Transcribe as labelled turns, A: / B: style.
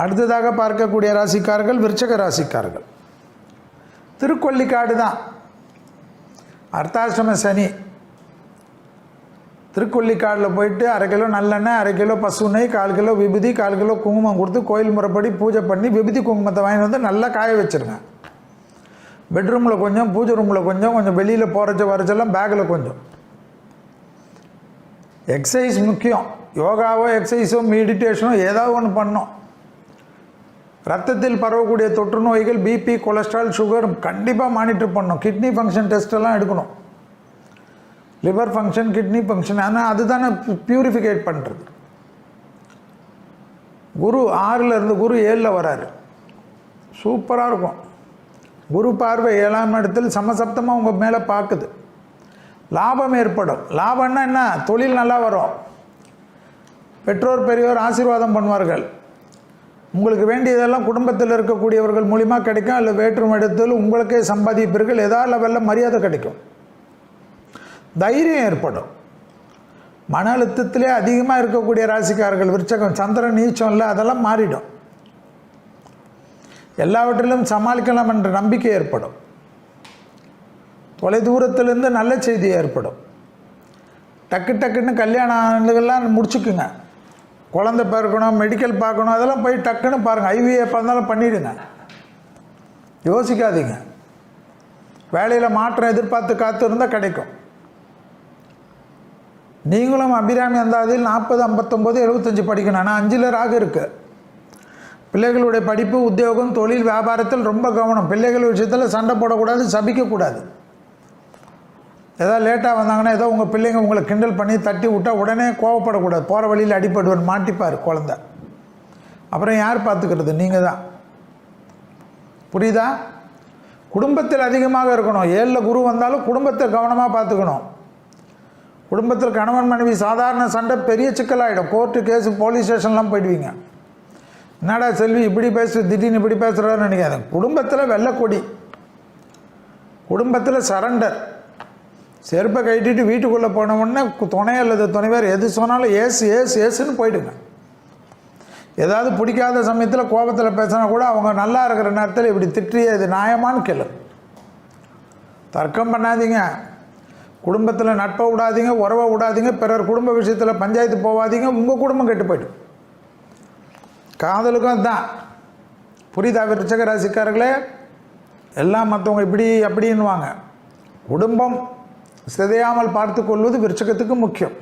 A: அடுத்ததாக பார்க்கக்கூடிய ராசிக்காரர்கள் விருச்சக ராசிக்காரர்கள். திருக்கொல்லிக்காடு தான். அர்த்தாசிரம சனி. திருக்கொல்லிக்காடில் போயிட்டு அரை கிலோ நல்லெண்ணெய் அரை கிலோ பசு நெய் கால் கிலோ விபூதி கால் கிலோ குங்குமம் கொடுத்து கோயில் முறைப்படி பூஜை பண்ணி விபூதி குங்குமத்தை வாங்கி வந்து நல்லா காய வச்சுருங்க. பெட்ரூமில் கொஞ்சம் பூஜை ரூமில் கொஞ்சம் கொஞ்சம் வெளியில் போகிறச்ச வரச்செல்லாம் பேக்கில் கொஞ்சம். எக்ஸசைஸ் முக்கியம். யோகாவோ எக்ஸசைஸோ மெடிடேஷனோ ஏதாவது ஒன்று பண்ணோம் ரத்தத்தில் பரவக்கூடிய தொற்று நோய்கள் பிபி கொலஸ்ட்ரால் சுகர் கண்டிப்பாக மானிட்டர் பண்ணணும். கிட்னி ஃபங்க்ஷன் டெஸ்ட்டெல்லாம் எடுக்கணும். லிவர் ஃபங்க்ஷன் கிட்னி ஃபங்க்ஷன் ஆனால் அதுதானே பியூரிஃபிகேட் பண்ணுறது குரு ஆறில் இருந்து குரு ஏழில் வராரு. சூப்பராக இருக்கும். குரு பார்வை ஏழாம் இடத்தில் சமசப்தமாக உங்கள் மேலே பார்க்குது லாபம் ஏற்படும். லாபம்னா என்ன? தொழில் நல்லா வரும். பெற்றோர் பெரியோர் ஆசீர்வாதம் பண்ணுவார்கள். உங்களுக்கு வேண்டியதெல்லாம் குடும்பத்தில் இருக்கக்கூடியவர்கள் மூலிமா கிடைக்கும் இல்லை வேற்றும் இடத்தில் உங்களுக்கே சம்பாதிப்பீர்கள் ஏதாவது லெவலில் மரியாதை கிடைக்கும். தைரியம் ஏற்படும். மன அழுத்தத்திலே அதிகமாக இருக்கக்கூடிய ராசிக்காரர்கள் விருச்சகம் சந்திரன் நீச்சம் இல்லை அதெல்லாம் மாறிடும். எல்லாவற்றிலும் சமாளிக்கலாம் என்ற நம்பிக்கை ஏற்படும். தொலை தூரத்திலேருந்து நல்ல செய்தி ஏற்படும். டக்கு டக்குன்னு கல்யாணங்கள்லாம் முடிச்சுக்குங்க. குழந்தை பிறக்கணும் மெடிக்கல் பார்க்கணும் அதெல்லாம் போய் டக்குன்னு பாருங்கள் ஐவிஎஃப் பார்த்தாலும் பண்ணிவிடுங்க யோசிக்காதீங்க. வேலையில் மாற்றம் எதிர்பார்த்து காத்து இருந்தால் கிடைக்கும். நீங்களும் அபிராமி அந்தாதில் நாற்பது ஐம்பத்தொம்போது எழுபத்தஞ்சு படிக்கணும். ஆனால் அஞ்சில் ராகு இருக்குது பிள்ளைகளுடைய படிப்பு உத்தியோகம் தொழில் வியாபாரத்தில் ரொம்ப கவனம். பிள்ளைகள் விஷயத்தில் சண்டை போடக்கூடாது சபிக்கக்கூடாது. ஏதாவது லேட்டாக வந்தாங்கன்னா ஏதோ உங்கள் பிள்ளைங்க உங்களை கிண்டல் பண்ணி தட்டி விட்டால் உடனே கோவப்படக்கூடாது. போகிற வழியில் அடிப்படுவன் மாட்டிப்பார் குழந்த. அப்புறம் யார் பார்த்துக்கிறது? நீங்கள் தான் புரியுதா? குடும்பத்தில் அதிகமாக இருக்கணும். ஏழில் குரு வந்தாலும் குடும்பத்தை கவனமாக பார்த்துக்கணும். குடும்பத்தில் கணவன் மனைவி சாதாரண சண்டை பெரிய சிக்கலாகிடும் கோர்ட்டு கேஸு போலீஸ் ஸ்டேஷன்லாம் போயிடுவீங்க. என்னடா செல்வி இப்படி பேசு திடீர்னு இப்படி பேசுகிறான்னு நினைக்காது குடும்பத்தில் வெள்ளக்கொடி. குடும்பத்தில் சரண்டர் செருப்பை கட்டிட்டு வீட்டுக்குள்ளே போன உடனே துணை அல்லது துணைவர் எது சொன்னாலும் ஏசு ஏசு ஏசுன்னு போயிடுங்க. ஏதாவது பிடிக்காத சமயத்தில் கோபத்தில் பேசினா கூட அவங்க நல்லா இருக்கிற நேரத்தில் இப்படி திட்டிய இது நியாயமான்னு கேளு. தர்க்கம் பண்ணாதீங்க. குடும்பத்தில் நட்பை விடாதீங்க உறவை விடாதீங்க பிறர் குடும்ப விஷயத்தில் பஞ்சாயத்து போகாதீங்க உங்கள் குடும்பம் கெட்டு போய்ட்டு காதலுக்கும் தான் புரிதா விருச்சக ராசிக்காரர்களே? எல்லாம் மற்றவங்க இப்படி அப்படின்னுவாங்க. குடும்பம் சிதையாமல் பார்த்து கொள்வது விருச்சகத்துக்கு முக்கியம்.